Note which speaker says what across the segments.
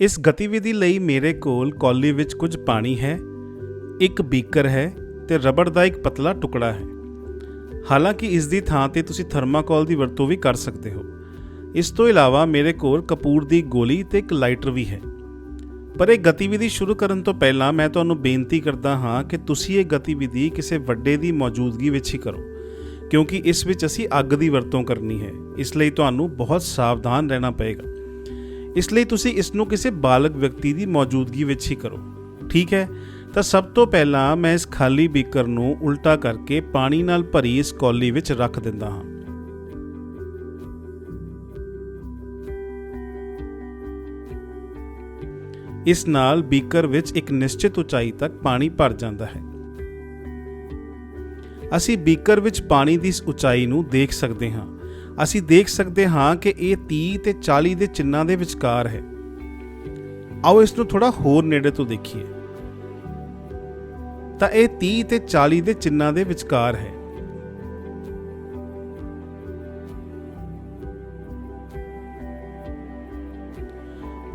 Speaker 1: ਇਸ ਗਤੀਵਿਧੀ ਲਈ ਮੇਰੇ ਕੋਲ ਕੌਲੀ ਵਿੱਚ ਕੁਝ ਪਾਣੀ ਹੈ, ਇੱਕ ਬੀਕਰ ਹੈ ਤੇ ਰਬੜ ਦਾ ਇੱਕ ਪਤਲਾ ਟੁਕੜਾ ਹੈ। ਹਾਲਾਂਕਿ ਇਸ ਦੀ ਥਾਂ ਤੇ ਤੁਸੀਂ ਥਰਮਾਕੋਲ ਦੀ ਵਰਤੋਂ ਵੀ ਕਰ ਸਕਦੇ ਹੋ। ਇਸ ਤੋਂ ਇਲਾਵਾ ਮੇਰੇ ਕੋਲ ਕਪੂਰ ਦੀ ਗੋਲੀ ਤੇ ਇੱਕ ਲਾਈਟਰ ਵੀ ਹੈ। ਪਰ ਇਹ ਗਤੀਵਿਧੀ ਸ਼ੁਰੂ ਕਰਨ ਤੋਂ ਪਹਿਲਾਂ ਮੈਂ ਤੁਹਾਨੂੰ ਬੇਨਤੀ ਕਰਦਾ ਹਾਂ ਕਿ ਤੁਸੀਂ ਇਹ ਗਤੀਵਿਧੀ ਕਿਸੇ ਵੱਡੇ ਦੀ ਮੌਜੂਦਗੀ ਵਿੱਚ ਹੀ ਕਰੋ, ਕਿਉਂਕਿ ਇਸ ਵਿੱਚ ਅਸੀਂ ਅੱਗ ਦੀ ਵਰਤੋਂ ਕਰਨੀ ਹੈ। ਇਸ ਲਈ ਤੁਹਾਨੂੰ ਬਹੁਤ ਸਾਵਧਾਨ ਰਹਿਣਾ ਪਏਗਾ। ਇਸ ਲਈ ਤੁਸੀਂ ਇਸ ਨੂੰ ਕਿਸੇ ਬਾਲਗ ਵਿਅਕਤੀ ਦੀ ਮੌਜੂਦਗੀ ਵਿੱਚ ਹੀ ਕਰੋ। ਠੀਕ ਹੈ? ਤਾਂ ਸਭ ਤੋਂ ਪਹਿਲਾਂ ਮੈਂ ਇਸ ਖਾਲੀ ਬੀਕਰ ਨੂੰ ਉਲਟਾ ਕਰਕੇ ਪਾਣੀ ਨਾਲ ਭਰੀ ਇਸ ਕੌਲੀ ਵਿੱਚ ਰੱਖ ਦਿੰਦਾ ਹਾਂ। ਇਸ ਨਾਲ ਬੀਕਰ ਵਿੱਚ ਇੱਕ ਨਿਸ਼ਚਿਤ ਉਚਾਈ ਤੱਕ ਪਾਣੀ ਭਰ ਜਾਂਦਾ ਹੈ। ਅਸੀਂ ਬੀਕਰ ਵਿੱਚ ਪਾਣੀ ਦੀ ਇਸ ਉਚਾਈ ਨੂੰ ਦੇਖ ਸਕਦੇ ਹਾਂ। ਅਸੀਂ ਦੇਖ ਸਕਦੇ ਹਾਂ ਕਿ ਇਹ 30 ਤੇ 40 ਦੇ ਚਿੰਨਾਂ ਦੇ ਵਿਚਕਾਰ ਹੈ। ਆਓ ਇਸ ਨੂੰ ਥੋੜਾ ਹੋਰ ਨੇੜੇ ਤੋਂ ਦੇਖੀਏ। ਤਾਂ ਇਹ 30 ਤੇ 40 ਦੇ ਚਿੰਨਾਂ ਦੇ ਵਿਚਕਾਰ ਹੈ।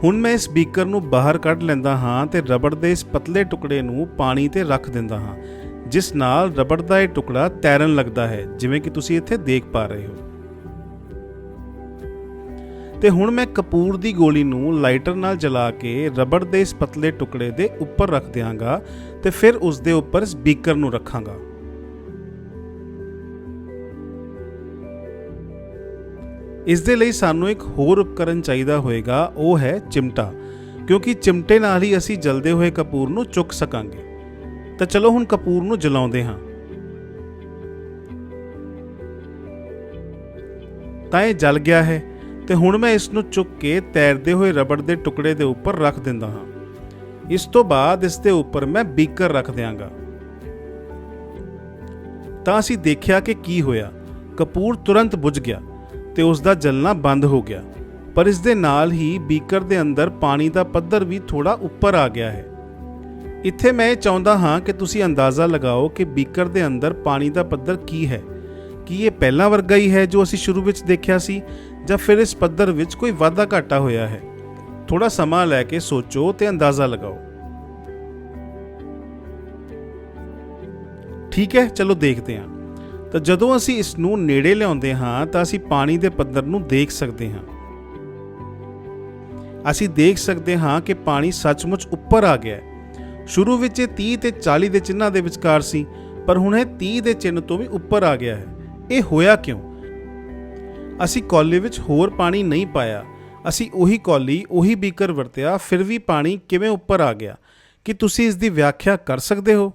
Speaker 1: ਹੁਣ ਮੈਂ ਇਸ ਬੀਕਰ ਨੂੰ ਬਾਹਰ ਕੱਢ ਲੈਂਦਾ ਹਾਂ ਤੇ ਰਬੜ ਦੇ ਇਸ ਪਤਲੇ ਟੁਕੜੇ ਨੂੰ ਪਾਣੀ ਤੇ ਰੱਖ ਦਿੰਦਾ ਹਾਂ, ਜਿਸ ਨਾਲ ਰਬੜ ਦਾ ਇਹ ਟੁਕੜਾ ਤੈਰਨ ਲੱਗਦਾ ਹੈ, ਜਿਵੇਂ ਕਿ ਤੁਸੀਂ ਇੱਥੇ ਦੇਖ ਪਾ ਰਹੇ ਹੋ। ਤੇ ਹੁਣ ਮੈਂ ਕਪੂਰ ਦੀ ਗੋਲੀ ਨੂੰ ਲਾਈਟਰ ਨਾਲ ਜਲਾ ਕੇ ਰਬੜ ਦੇ ਇਸ ਪਤਲੇ ਟੁਕੜੇ ਦੇ ਉੱਪਰ ਰੱਖ ਦਿਆਂਗਾ ਤੇ ਫਿਰ ਉਸ ਦੇ ਉੱਪਰ ਸਪੀਕਰ ਨੂੰ ਰੱਖਾਂਗਾ। ਇਸ ਦੇ ਲਈ ਸਾਨੂੰ ਇੱਕ ਹੋਰ ਉਪਕਰਨ ਚਾਹੀਦਾ ਹੋਏਗਾ, ਉਹ ਹੈ ਚਿਮਟਾ, ਕਿਉਂਕਿ ਚਿਮਟੇ ਨਾਲ ਹੀ ਅਸੀਂ ਜਲਦੇ ਹੋਏ ਕਪੂਰ ਨੂੰ ਚੁੱਕ ਸਕਾਂਗੇ। ਤਾਂ ਚਲੋ ਹੁਣ ਕਪੂਰ ਨੂੰ ਜਲਾਉਂਦੇ ਹਾਂ। ਤਾਂ ਇਹ ਜਲ ਗਿਆ ਹੈ। ਤੇ ਹੁਣ ਮੈਂ ਇਸ ਨੂੰ ਚੁੱਕ ਕੇ ਤੈਰਦੇ ਹੋਏ ਰਬੜ ਦੇ ਟੁਕੜੇ ਦੇ ਉੱਪਰ ਰੱਖ ਦਿੰਦਾ ਹਾਂ। ਇਸ ਤੋਂ ਬਾਅਦ ਇਸ ਦੇ ਉੱਪਰ ਮੈਂ ਬੀਕਰ ਰੱਖ ਦਿਆਂਗਾ। ਤਾਂ ਅਸੀਂ ਦੇਖਿਆ ਕਿ ਕੀ ਹੋਇਆ। ਕਪੂਰ ਤੁਰੰਤ ਬੁਝ ਗਿਆ ਤੇ ਉਸ ਦਾ ਜਲਣਾ ਬੰਦ ਹੋ ਗਿਆ। ਪਰ ਇਸ ਦੇ ਨਾਲ ਹੀ ਬੀਕਰ ਦੇ ਅੰਦਰ ਪਾਣੀ ਦਾ ਪੱਧਰ ਵੀ ਥੋੜਾ ਉੱਪਰ ਆ ਗਿਆ ਹੈ। ਇੱਥੇ ਮੈਂ ਇਹ ਚਾਹੁੰਦਾ ਹਾਂ ਕਿ ਤੁਸੀਂ ਅੰਦਾਜ਼ਾ ਲਗਾਓ ਕਿ ਬੀਕਰ ਦੇ ਅੰਦਰ ਪਾਣੀ ਦਾ ਪੱਧਰ ਕੀ ਹੈ। ਕੀ ਇਹ ਪਹਿਲਾਂ ਵਰਗਾ ਹੀ ਹੈ ਜੋ ਅਸੀਂ ਸ਼ੁਰੂ ਵਿੱਚ ਦੇਖਿਆ ਸੀ ਜਾਂ ਫਿਰ ਇਸ ਪੱਧਰ ਵਿੱਚ ਕੋਈ ਵਾਧਾ ਘਾਟਾ ਹੋਇਆ ਹੈ? ਥੋੜਾ ਸਮਾਂ ਲੈ ਕੇ ਸੋਚੋ ਤੇ ਅੰਦਾਜ਼ਾ ਲਗਾਓ। ਠੀਕ ਹੈ, ਚਲੋ ਦੇਖਦੇ ਹਾਂ। ਤਾਂ ਜਦੋਂ ਅਸੀਂ ਇਸ ਨੂੰ ਨੇੜੇ ਲਿਆਉਂਦੇ ਹਾਂ, ਤਾਂ ਅਸੀਂ ਪਾਣੀ ਦੇ ਪੱਧਰ ਨੂੰ ਦੇਖ ਸਕਦੇ ਹਾਂ। ਅਸੀਂ ਦੇਖ ਸਕਦੇ ਹਾਂ ਕਿ ਪਾਣੀ ਸੱਚਮੁੱਚ ਉੱਪਰ ਆ ਗਿਆ ਹੈ। ਸ਼ੁਰੂ ਵਿੱਚ ਇਹ 30 ਤੇ 40 ਦੇ ਚਿੰਨ੍ਹਾਂ ਦੇ ਵਿਚਕਾਰ ਸੀ, ਪਰ ਹੁਣ ਇਹ 30 ਦੇ ਚਿੰਨ੍ਹ ਤੋਂ ਵੀ ਉੱਪਰ ਆ ਗਿਆ ਹੈ। ਇਹ ਹੋਇਆ ਕਿਉਂ? ਅਸੀਂ ਕੌਲੀ ਵਿੱਚ ਹੋਰ ਪਾਣੀ ਨਹੀਂ ਪਾਇਆ। ਅਸੀਂ ਉਹੀ ਕੌਲੀ, ਉਹੀ ਬੀਕਰ ਵਰਤਿਆ, ਫਿਰ ਵੀ ਪਾਣੀ ਕਿਵੇਂ ਉੱਪਰ ਆ ਗਿਆ? ਕੀ ਤੁਸੀਂ ਇਸ ਦੀ ਵਿਆਖਿਆ ਕਰ ਸਕਦੇ ਹੋ?